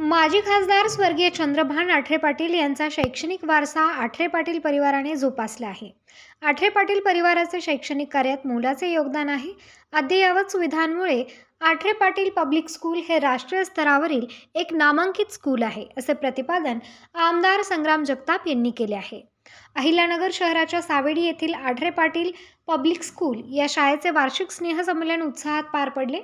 माजी खासदार स्वर्गीय चंद्रभान आठरे पाटील यांचा शैक्षणिक वारसा आठरे पाटील परिवाराने जोपासला आहे. आठरे पाटील परिवाराचे शैक्षणिक कार्यात मोलाचे योगदान आहे. अद्ययावत सुविधांमुळे आठरे पाटील पब्लिक स्कूल हे राष्ट्रीय स्तरावरील एक नामांकित स्कूल आहे असे प्रतिपादन आमदार संग्राम जगताप यांनी केले आहे. अहिल्यानगर शहराच्या सावेडी येथील आठरे पाटील पब्लिक स्कूल या शाळेचे वार्षिक स्नेहसंमेलन उत्साहात पार पडले.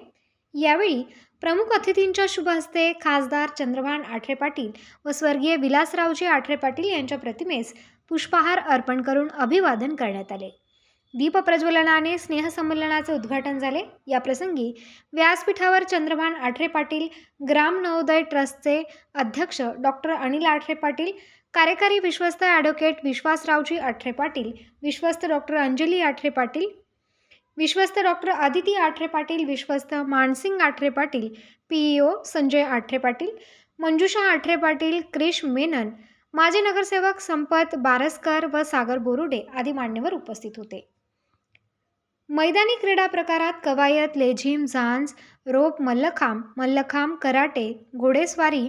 यावेळी प्रमुख अतिथींच्या शुभ हस्ते खासदार चंद्रभान आठरे पाटील व स्वर्गीय विलासरावजी आठरे पाटील यांच्या प्रतिमेस पुष्पहार अर्पण करून अभिवादन करण्यात आले. दीपप्रज्वलनाने स्नेहसंमेलनाचे उद्घाटन झाले. याप्रसंगी व्यासपीठावर चंद्रभान आठरे पाटील ग्राम नवोदय ट्रस्टचे अध्यक्ष डॉक्टर अनिल आठरे पाटील कार्यकारी विश्वस्त ॲडव्होकेट विश्वासरावजी आठरे पाटील विश्वस्त डॉक्टर अंजली आठरे पाटील विश्वस्त डॉक्टर आदिती आठरे पाटील विश्वस्त मानसिंग आठरे पाटील पीईओ संजय आठरे पाटील मंजुषा आठरे पाटील क्रिश मेनन माजी नगरसेवक संपत बारसकर व सागर बोरुडे आदी मान्यवर उपस्थित होते. मैदानी क्रीडा प्रकारात कवायत लेझिम झांज रोप मल्लखांब मल्लखांब कराटे घोडेस्वारी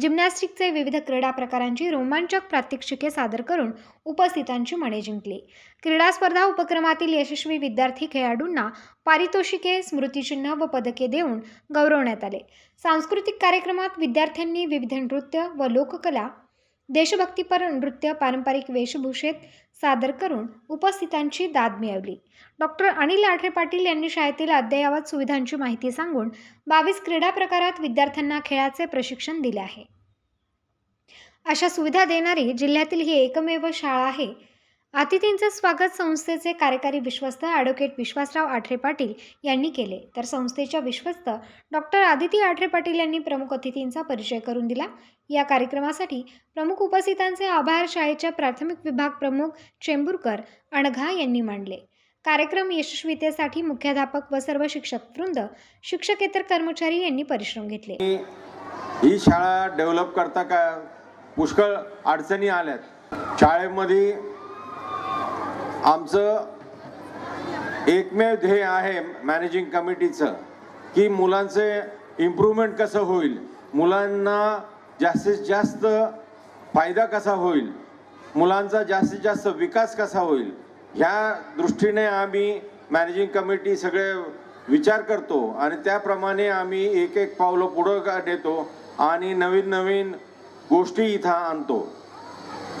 जिम्नॅस्टिकचे विविध क्रीडा प्रकारांची रोमांचक प्रात्यक्षिके सादर करून उपस्थितांची मने जिंकली. क्रीडा स्पर्धा उपक्रमातील यशस्वी विद्यार्थी खेळाडूंना पारितोषिके स्मृतिचिन्ह व पदके देऊन गौरवण्यात आले. सांस्कृतिक कार्यक्रमात विद्यार्थ्यांनी विविध नृत्य व लोककला देशभक्तीपर नृत्य पारंपरिक वेशभूषेत सादर करून उपस्थितांची दाद मिळवली. डॉक्टर अनिल आठरे पाटील यांनी शाळेतील अद्ययावत सुविधांची माहिती सांगून बावीस क्रीडा प्रकारात विद्यार्थ्यांना खेळाचे प्रशिक्षण दिले आहे. अशा सुविधा देणारी जिल्ह्यातील ही एकमेव शाळा आहे. अतिथींचे स्वागत संस्थेचे कार्यकारी विश्वस्त ॲडव्होकेट विश्वासराव आठरे पाटील यांनी केले. तर संस्थेच्या विश्वस्त डॉक्टर आदिती आठरे पाटील यांनी प्रमुख अतिथींचा परिचय करून दिला. या कार्यक्रमासाठी प्रमुख उपस्थितांचे आभार. शाळेच्या प्राथमिक विभाग प्रमुख चेंबूरकर अणघा यांनी मांडले. कार्यक्रम यशस्वीतेसाठी मुख्याध्यापक व सर्व शिक्षक वृंद शिक्षकेतर कर्मचारी यांनी परिश्रम घेतले. ही शाळा डेव्हलप करता का? पुष्कळ अडचणी आल्यात. शाळेमध्ये आमचं एकमेव ध्येय आहे मॅनेजिंग कमिटीचं की मुलांचे इम्प्रूव्हमेंट कसं होईल? मुलांना जास्तीत जास्त फायदा कसा होईल? मुलांचा जास्तीत जास्त विकास कसा होईल? ह्या दृष्टीने आम्ही मॅनेजिंग कमिटी सगळे विचार करतो आणि त्याप्रमाणे आम्ही एक एक पावलं पुढं का आणि नवीन नवीन गोष्टी इथं आणतो.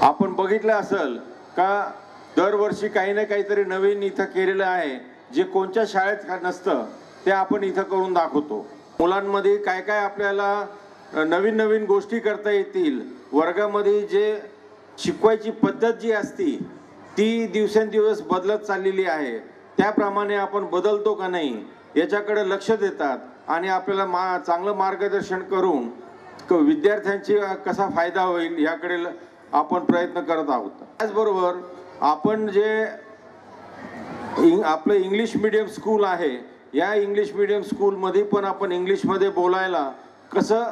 आपण बघितलं असेल का दरवर्षी काही ना काहीतरी नवीन इथं केलेलं आहे. जे कोणत्या शाळेत नसतं ते आपण इथं करून दाखवतो. मुलांमध्ये काय काय आपल्याला नवीन नवीन गोष्टी करता येतील. वर्गामध्ये जे शिकवायची पद्धत जी असती ती दिवसेंदिवस बदलत चाललेली आहे. त्याप्रमाणे आपण बदलतो का नाही याच्याकडे लक्ष देतात आणि आपल्याला मा चांगलं मार्गदर्शन करून क- विद्यार्थ्यांची कसा फायदा होईल याकडे ल- आपण प्रयत्न करत आहोत. त्याचबरोबर आपण जे इंग आपलं इंग्लिश मिडियम स्कूल आहे या इंग्लिश मिडियम स्कूलमध्ये पण आपण इंग्लिशमध्ये बोलायला कसं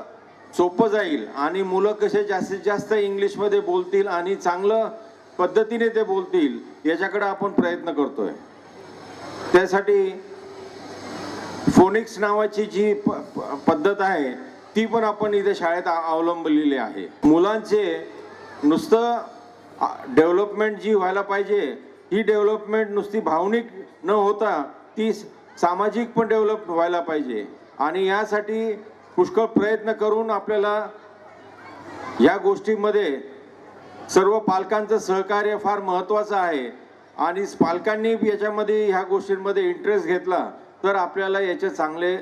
सोपं जाईल आणि मुलं कसे जास्तीत जास्त इंग्लिशमध्ये बोलतील आणि चांगलं पद्धतीने ते बोलतील याच्याकडे आपण प्रयत्न करतोय. त्यासाठी फोनिक्स नावाची जी प- प- पद्धत आहे ती पण आपण इथे शाळेत अवलंबलेली आहे. मुलांचे नुसतं डेव्हलपमेंट जी व्हायला पाहिजे ही डेव्हलपमेंट नुसती भावनिक न होता ती सामाजिक पण डेव्हलप व्हायला पाहिजे. आणि यासाठी पुष्कळ प्रयत्न करून आपल्याला या गोष्टीमध्ये सर्व पालकांचं सहकार्य फार महत्त्वाचं आहे. आणि पालकांनी याच्यामध्ये ह्या गोष्टींमध्ये इंटरेस्ट घेतला तर आपल्याला याचे चांगले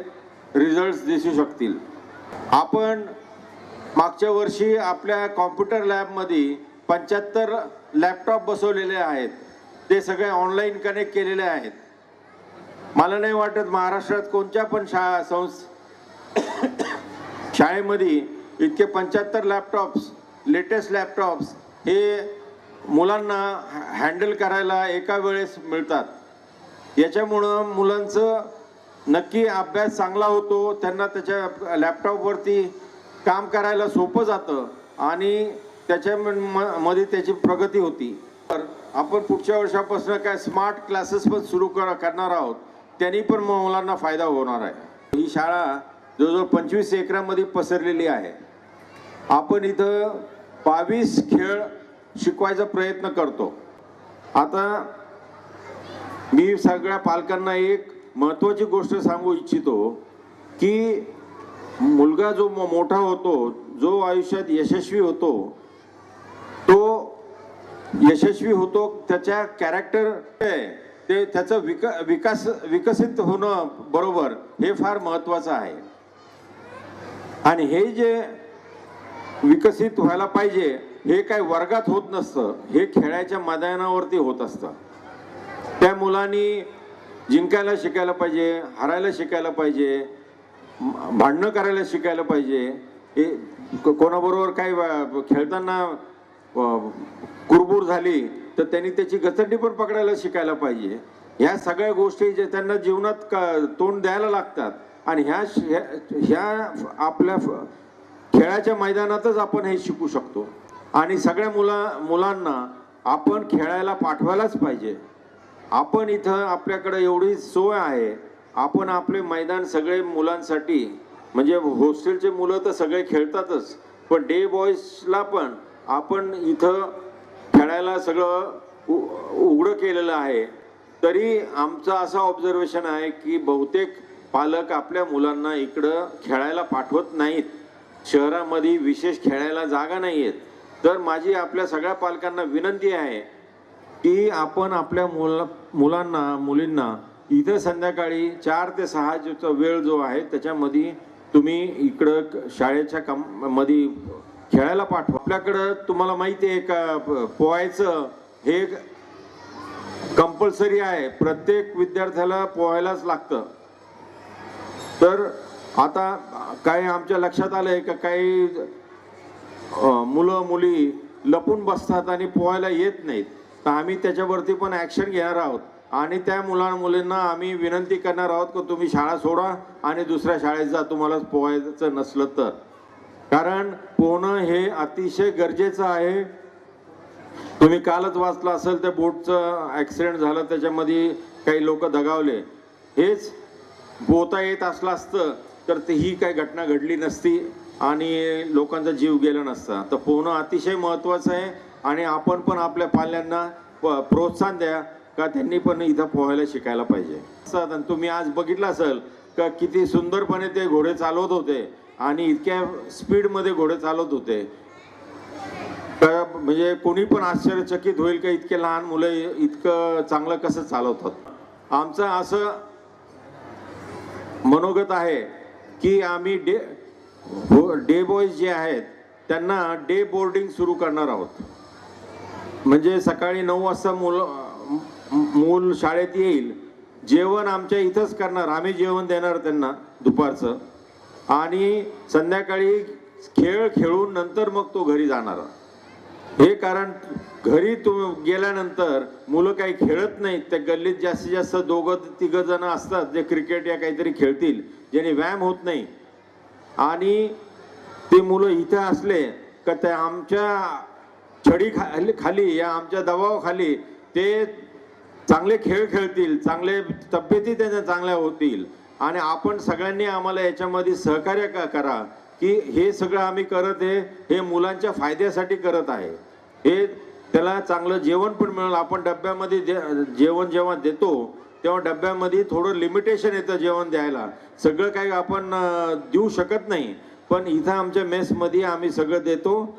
रिझल्ट्स दिसू शकतील. आपण मागच्या वर्षी आपल्या कॉम्प्युटर लॅबमध्ये पंच्याहत्तर लॅपटॉप बसवलेले आहेत. ते सगळे ऑनलाईन कनेक्ट केलेले आहेत. मला नाही वाटत महाराष्ट्रात कोणत्या पण शाळा संस शाळेमध्ये इतके पंच्याहत्तर लॅपटॉप्स लेटेस्ट लॅपटॉप्स हे मुलांना हँडल करायला एका वेळेस मिळतात. याच्यामुळं मुलांचं नक्की अभ्यास चांगला होतो त्यांना त्याच्या लॅपटॉपवरती काम करायला सोपं जातं आणि त्याच्या म- मध्ये त्याची प्रगती होती. तर आपण पुढच्या वर्षापासून काय स्मार्ट क्लासेस पण सुरू कर करणार आहोत. त्यांनी पण मुलांना फायदा होणार आहे. ही शाळा जवळजवळ पंचवीस एकरामध्ये पसरलेली आहे. आपण इथं बावीस खेळ शिकवायचा प्रयत्न करतो. आता मी सगळ्या पालकांना एक महत्त्वाची गोष्ट सांगू इच्छितो की मुलगा जो मो- मोठा होतो जो आयुष्यात यशस्वी होतो यशस्वी होतो. त्याच्या कॅरेक्टर ते त्याचं विक विकास विकसित होणं बरोबर हे फार महत्त्वाचं आहे. आणि हे जे विकसित व्हायला पाहिजे हे काय वर्गात होत नसतं हे खेळाच्या मैदानावरती होत असतं. त्या मुलांनी जिंकायला शिकायला पाहिजे हरायला शिकायला पाहिजे भांडणं करायला शिकायला पाहिजे. हे कोणाबरोबर काही खेळताना कुरबूर झाली तर त्यांनी त्याची गचंडी पण पकडायला शिकायला पाहिजे. ह्या सगळ्या गोष्टी जे त्यांना जीवनात क- तोंड द्यायला लागतात. आणि ह्या श- ह्या- ह्या आपल्या खेळाच्या मैदानातच आपण हे शिकू शकतो. आणि सगळ्या मुला मुलांना आपण खेळायला पाठवायलाच पाहिजे. आपण इथं आपल्याकडे एवढी सोय आहे. आपण आपले मैदान सगळे मुलांसाठी म्हणजे हॉस्टेलचे मुलं तर सगळे खेळतातच पण डे बॉयजला पण आपण इथं खेळायला सगळं उ- उघडं केलेलं आहे. तरी आमचं असं ऑब्झर्वेशन आहे की बहुतेक पालक आपल्या मुलांना इकडं खेळायला पाठवत नाहीत. शहरामध्ये विशेष खेळायला जागा नाही आहेत तर माझी आपल्या सगळ्या पालकांना विनंती आहे की आपण आपल्या मुला मुलांना मुलींना इथं संध्याकाळी चार ते सहा वेळ जो आहे त्याच्यामध्ये तुम्ही इकडं क- शाळेच्या कममध्ये खेळायला पाठवा. आपल्याकडं तुम्हाला माहिती आहे का पोहायचं हे कंपल्सरी आहे. प्रत्येक विद्यार्थ्याला पोहायलाच लागतं. तर आता काय आमच्या लक्षात आलं आहे का काही मुलं मुली लपून बसतात आणि पोहायला येत नाहीत. तर आम्ही त्याच्यावरती पण ॲक्शन घेणार आहोत. आणि त्या मुलां मुलींना आम्ही विनंती करणार आहोत की तुम्ही शाळा सोडा आणि दुसऱ्या शाळेत जा तुम्हाला पोहायचं नसलं तर. कारण पोहणं हे अतिशय गरजेचं आहे. तुम्ही कालच वाचलं असेल त्या बोटचं ॲक्सिडेंट झालं त्याच्यामध्ये काही लोक दगावले. हेच पोहता येत असलं असतं तर ते ही काही घटना घडली नसती आणि लोकांचा जीव गेला नसता. तर पोहणं अतिशय महत्त्वाचं आहे आणि आपण पण आपल्या पाल्यांना प- प्रोत्साहन द्या का त्यांनी पण इथं पोहायला शिकायला पाहिजे. तुम्ही आज बघितलं असेल का किती सुंदरपणे ते घोडे चालवत होते. आणि इतक्या स्पीडमध्ये घोडे चालवत होते. तर म्हणजे कोणी पण आश्चर्यचकित होईल का इतके लहान मुलं इतकं चांगलं कसं चालवतात? आमचं असं मनोगत आहे की आम्ही डे हो, डे बॉईज जे आहेत त्यांना डे बोर्डिंग सुरू करणार आहोत. म्हणजे सकाळी नऊ वाजता मुलं मूल शाळेत येईल. जेवण आमच्या इथंच करणार. आम्ही जेवण देणार त्यांना दुपारचं. आणि संध्याकाळी खेळ खेळून नंतर मग तो घरी जाणार. हे कारण घरी तुम गेल्यानंतर मुलं काही खेळत नाहीत. त्या गल्लीत जास्तीत जास्त दोघं तिघं जण असतात जे क्रिकेट या काहीतरी खेळतील ज्याने व्यायाम होत नाही. आणि ते मुलं इथे असले का त्या आमच्या छडी खाली खाली या आमच्या दबावाखाली ते चांगले खेळ खेळतील चांगले तब्येती त्यांच्या चांगल्या होतील. आणि आपण सगळ्यांनी आम्हाला याच्यामध्ये सहकार्य का करा की हे सगळं आम्ही करत आहे हे मुलांच्या फायद्यासाठी करत आहे. हे त्याला चांगलं जेवण पण मिळेल. आपण डब्यामध्ये जे- जेवण जेव्हा देतो तेव्हा डब्यामध्ये थोडं लिमिटेशन येतं जेवण द्यायला. सगळं काही आपण देऊ शकत नाही. पण इथं आमच्या मेसमध्ये आम्ही सगळं देतो.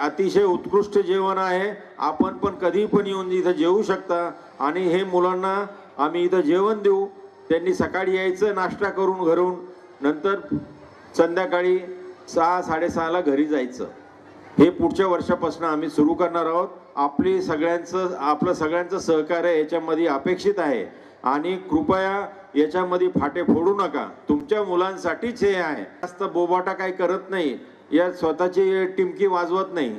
अतिशय उत्कृष्ट जेवण आहे. आपण पण कधी पण येऊन इथं जेवू शकता. आणि हे मुलांना आम्ही इथं जेवण देऊ. त्यांनी सकाळी यायचं नाश्ता करून घरून नंतर संध्याकाळी सहा साडेसहाला घरी जायचं. हे पुढच्या वर्षापासून आम्ही सुरू करणार आहोत. आपली सगळ्यांचं आपलं सगळ्यांचं सहकार्य याच्यामध्ये अपेक्षित आहे. आणि कृपया याच्यामध्ये फाटे फोडू नका. तुमच्या मुलांसाठीच हे आहे. जास्त बोबाटा काही करत नाही. या स्वतःची टिमकी वाजवत नाही.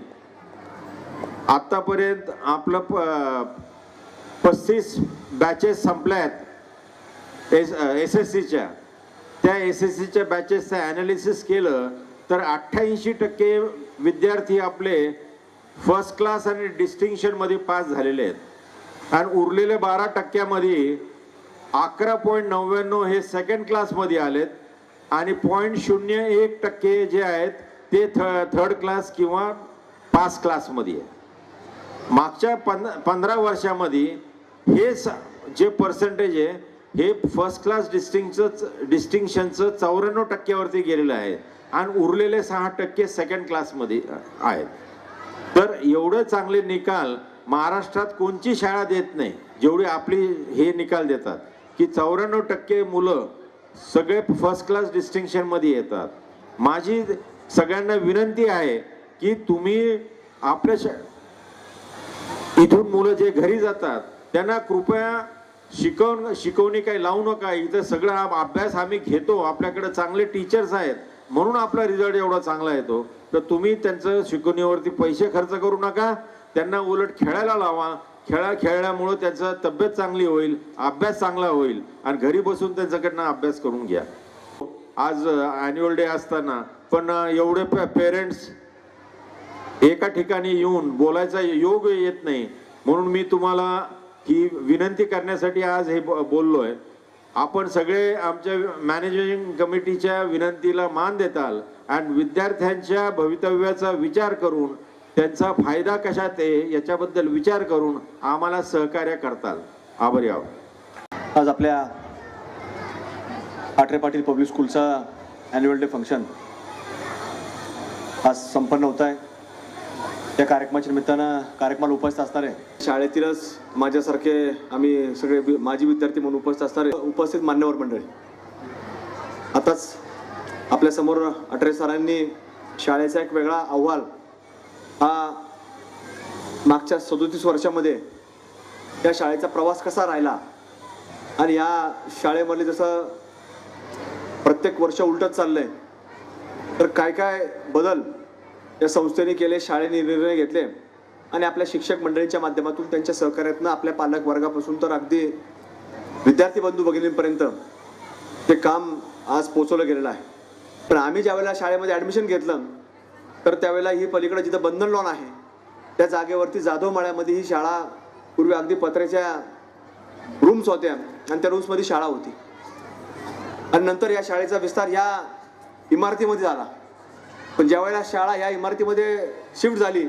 आतापर्यंत आपलं प पस्तीस बॅचेस संपल्या आहेत एस एस एस सीच्या त्या एस एस सीच्या बॅचेसचं ॲनालिसिस केलं तर अठ्ठ्याऐंशी टक्के विद्यार्थी आपले फर्स्ट क्लास आणि डिस्टिंक्शनमध्ये पास झालेले आहेत. आणि उरलेले बारा टक्क्यामध्ये अकरा पॉईंट नव्याण्णव हे सेकंड क्लासमध्ये आलेत. आणि पॉईंट शून्य एक टक्के जे आहेत ते थ थर्ड क्लास किंवा पास क्लासमध्ये आहे मागच्या पंध पंधरा वर्षामध्ये हे स जे पर्सेंटेज आहे हे फर्स्ट क्लास डिस्टिंगचं डिस्टिंक्शनचं चौऱ्याण्णव टक्क्यावरती गेलेलं आहे. आणि उरलेले सहा टक्के सेकंड क्लासमध्ये आहेत. तर एवढं चांगले निकाल महाराष्ट्रात कोणची शाळा देत नाही जेवढी आपली हे निकाल देतात की चौऱ्याण्णव टक्के मुलं सगळे फर्स्ट क्लास डिस्टिंक्शनमध्ये येतात. माझी सगळ्यांना विनंती आहे की तुम्ही आपल्या शा इथून मुलं जे घरी जातात त्यांना कृपया शिकवण शिकवणी काही लावू नका. इथं सगळं हा अभ्यास आम्ही घेतो. आपल्याकडे चांगले टीचर्स आहेत. म्हणून आपला रिझल्ट एवढा चांगला येतो. तर तुम्ही त्यांचं शिकवणीवरती पैसे खर्च करू नका. त्यांना उलट खेळायला लावा. खेळा खेळल्यामुळं त्यांचं तब्येत चांगली होईल अभ्यास चांगला होईल आणि घरी बसून त्यांच्याकडनं अभ्यास करून घ्या. आज ॲन्युअल डे असताना पण एवढे पेरेंट्स एका ठिकाणी येऊन बोलायचा योग येत नाही. म्हणून मी तुम्हाला की विनंती करण्यासाठी आज हे ब- बोललोय. आपण सगळे आमच्या मॅनेजिंग कमिटीच्या विनंतीला मान देताल आणि विद्यार्थ्यांच्या भवितव्याचा विचार करून त्यांचा फायदा कशात आहे याच्याबद्दल विचार करून आम्हाला सहकार्य करताल. आभारी आहोत. आज आपल्या आठरे पाटील पब्लिक स्कूलचा ॲन्युअल डे फंक्शन आज संपन्न होत आहे. या कार्यक्रमाच्या निमित्तानं कार्यक्रमाला उपस्थित असणारे शाळेतीलच माझ्यासारखे आम्ही सगळे माजी विद्यार्थी म्हणून उपस्थित असणारे उपस्थित मान्यवर मंडळी. आताच आपल्यासमोर अठरे सरांनी शाळेचा एक वेगळा अहवाल हा मागच्या सदोतीस वर्षामध्ये या शाळेचा प्रवास कसा राहिला? आणि या शाळेमध्ये जसं प्रत्येक वर्ष उलटत चाललंय तर काय काय बदल या संस्थेने केले शाळेने निर्णय घेतले आणि आपल्या शिक्षक मंडळींच्या माध्यमातून त्यांच्या सहकार्यातनं आपल्या पालक वर्गापासून तर अगदी विद्यार्थी बंधू भगिनींपर्यंत ते काम आज पोचवलं गेलेलं आहे. पण आम्ही ज्यावेळेला शाळेमध्ये ॲडमिशन घेतलं तर त्यावेळेला ही पलीकडे जिथं बंधन लॉन आहे त्या जागेवरती जाधव माळ्यामध्ये ही शाळा पूर्वी अगदी पत्र्याच्या रूम्स होत्या आणि त्या रूम्समध्ये शाळा होती. आणि नंतर या शाळेचा विस्तार या इमारतीमध्ये झाला. पण ज्यावेळेला शाळा ह्या इमारतीमध्ये शिफ्ट झाली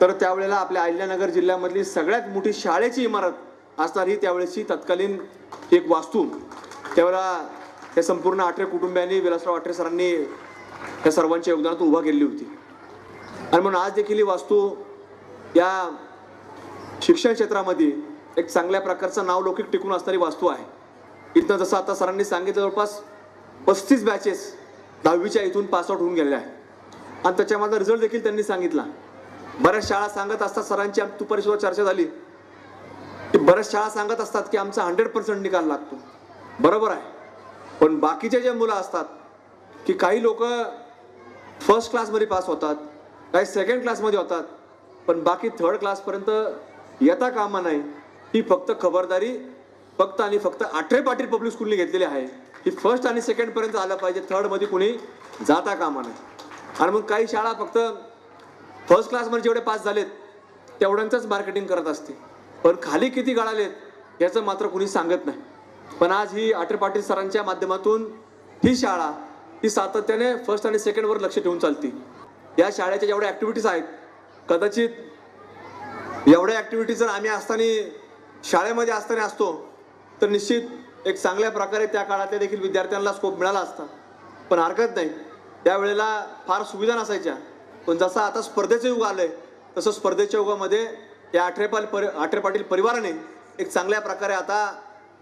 तर त्यावेळेला आपल्या अहिल्यानगर जिल्ह्यामधली सगळ्यात मोठी शाळेची इमारत असणार ही त्यावेळेची तत्कालीन एक वास्तू. त्यावेळेला या संपूर्ण आठरे कुटुंबियांनी विलासराव आठरे सरांनी या सर्वांच्या योगदानातून उभा केली होती. आणि म्हणून आज देखील ही वास्तू या शिक्षण क्षेत्रामध्ये एक चांगल्या प्रकारचं नावलौकिक टिकून असणारी वास्तू आहे. इथनं जसं आता सरांनी सांगितलं जवळपास पस्तीस बॅचेस दहावीच्या इथून पासआउट होऊन गेलेल्या आहेत. आणि त्याच्यामधला रिझल्ट देखील त्यांनी सांगितला. बऱ्याच शाळा सांगत असतात सरांची आम- दुपारी सुद्धा चर्चा झाली. की बऱ्याच शाळा सांगत असतात की आमचा हंड्रेड पर्सेंट निकाल लागतो. बरोबर आहे. पण बाकीचे जे मुलं असतात की काही लोक फर्स्ट क्लासमध्ये पास होतात काही सेकंड क्लासमध्ये होतात पण बाकी थर्ड क्लासपर्यंत येता कामा नाही. ही फक्त खबरदारी फक्त आणि फक्त आठरे पाटील पब्लिक स्कूलने घेतलेली आहे. ही फर्स्ट आणि सेकंडपर्यंत आलं पाहिजे. थर्डमध्ये कुणी जाता कामा नाही. आणि मग काही शाळा फक्त फर्स्ट क्लासमध्ये जेवढे पास झालेत तेवढ्यांचंच मार्केटिंग करत असते. पण खाली किती गळालेत याचं मात्र कुणी सांगत नाही. पण आज ही आठरे पाटील सरांच्या माध्यमातून ही शाळा ही सातत्याने फर्स्ट आणि सेकंडवर लक्ष ठेवून चालते. या शाळेच्या जेवढ्या ॲक्टिव्हिटीज आहेत कदाचित एवढ्या ॲक्टिव्हिटीज जर आम्ही असताना शाळेमध्ये असताना असतो तर निश्चित एक चांगल्या प्रकारे त्या काळातल्या देखील विद्यार्थ्यांना स्कोप मिळाला असता. पण हरकत नाही. त्यावेळेला फार सुविधा नसायच्या. पण जसं आता स्पर्धेचं युग आलंय तसं स्पर्धेच्या युगामध्ये या आठरेपाल परि आठरे पाटील परिवाराने एक चांगल्या प्रकारे आता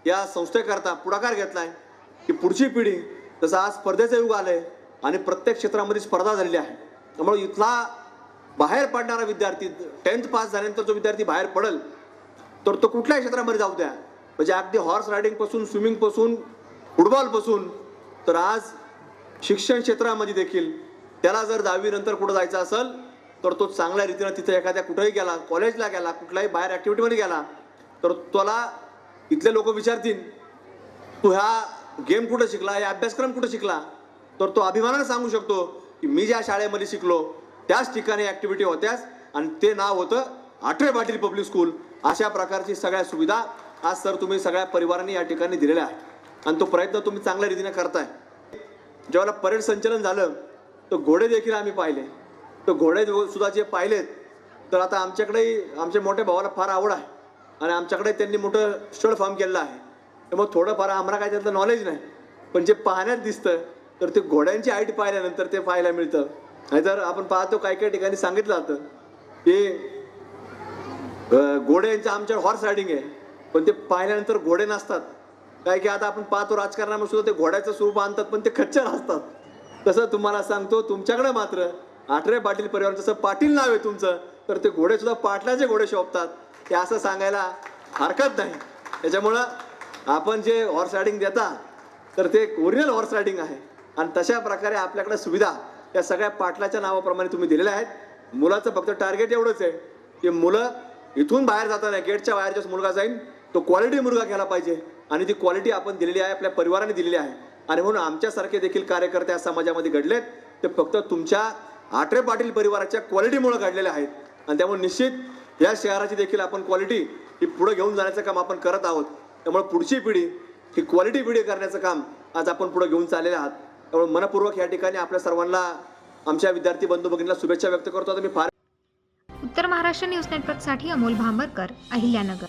या संस्थेकरता पुढाकार घेतलाय की पुढची पिढी जसं आज स्पर्धेचं युग आलंय आणि प्रत्येक क्षेत्रामध्ये स्पर्धा झालेली आहे. त्यामुळे इथला बाहेर पडणारा विद्यार्थी टेन्थ पास झाल्यानंतर जो विद्यार्थी बाहेर पडेल तर तो कुठल्याही क्षेत्रामध्ये जाऊ द्या. म्हणजे अगदी हॉर्स रायडिंगपासून स्विमिंगपासून फुटबॉलपासून तर आज शिक्षण क्षेत्रामध्ये देखील त्याला जर दहावीनंतर कुठं जायचं असेल तर तो चांगल्या रीतीनं तिथे एखाद्या कुठंही गेला कॉलेजला गेला कुठल्याही बाहेर ॲक्टिव्हिटीमध्ये गेला तर त्याला इथले लोक विचारतील तू ह्या गेम कुठं शिकला? या अभ्यासक्रम कुठं शिकला? तर तो अभिमानाने सांगू शकतो की मी ज्या शाळेमध्ये शिकलो त्याच ठिकाणी ॲक्टिव्हिटी होत्याच आणि ते नाव होतं आठवे पाटील पब्लिक स्कूल अशा प्रकारची सगळ्या सुविधा आज सर तुम्ही सगळ्या परिवारांनी या ठिकाणी दिलेल्या आहे आणि तो प्रयत्न तुम्ही चांगल्या रीतीने करताय. ज्यावेळेला परेड संचलन झालं तर घोडे देखील आम्ही पाहिले. तर घोडे सुद्धा जे पाहिलेत तर आता आमच्याकडेही आमच्या मोठ्या भावाला फार आवड आहे. आणि आमच्याकडे त्यांनी मोठं स्टड फार्म केलेलं आहे. त्यामुळे थोडंफार आम्हाला काय त्यातलं नॉलेज नाही. पण जे पाहण्यात दिसतं तर ते घोड्यांची हाईट पाहिल्यानंतर ते पाहायला मिळतं. नाहीतर आपण पाहतो काही काही ठिकाणी सांगितलं जातं की घोड्यांचं घोडे यांचं हॉर्स रायडिंग आहे. पण ते पाहिल्यानंतर घोडे नसतात. काय की आता आपण पाहतो राजकारणामध्ये सुद्धा ते घोड्याचं स्वरूप आणतात पण ते खच्चर असतात. तसं तुम्हाला सांगतो तुमच्याकडे मात्र आठरे पाटील परिवार जसं पाटील नाव आहे तुमचं तर ते घोडे सुद्धा पाटलाचे घोडे शोभतात. ते असं सांगायला हरकत नाही. त्याच्यामुळं आपण जे हॉर्स रायडिंग देता तर ते ओरिजिनल हॉर्स रायडिंग आहे. आणि तशा प्रकारे आपल्याकडे सुविधा या सगळ्या पाटलाच्या नावाप्रमाणे तुम्ही दिलेल्या आहेत. मुलाचं फक्त टार्गेट एवढंच आहे की मुलं इथून बाहेर जाताना गेटच्या बाहेरच्याच मुलगा जाईल तो क्वालिटी मुलगा घ्यायला पाहिजे. आणि ती क्वालिटी आपण दिलेली आहे आपल्या परिवाराने दिलेली आहे. आणि म्हणून आमच्यासारखे देखील कार्यकर्ते या समाजामध्ये घडलेत. ते फक्त तुमच्या आठरे पाटील परिवाराच्या क्वालिटीमुळे घडलेले आहेत. आणि त्यामुळे निश्चित या शहराची देखील आपण क्वालिटी ही पुढे घेऊन जाण्याचं काम आपण करत आहोत. त्यामुळे पुढची पिढी ही क्वालिटी पिढी करण्याचं काम आज आपण पुढे घेऊन चाललेले आहात. त्यामुळे मनपूर्वक या ठिकाणी आपल्या सर्वांना आमच्या विद्यार्थी बंधू भगिनीला शुभेच्छा व्यक्त करतो. आता मी फार उत्तर महाराष्ट्र न्यूज नेटवर्कसाठी अमोल भांबरकर अहिल्यानगर.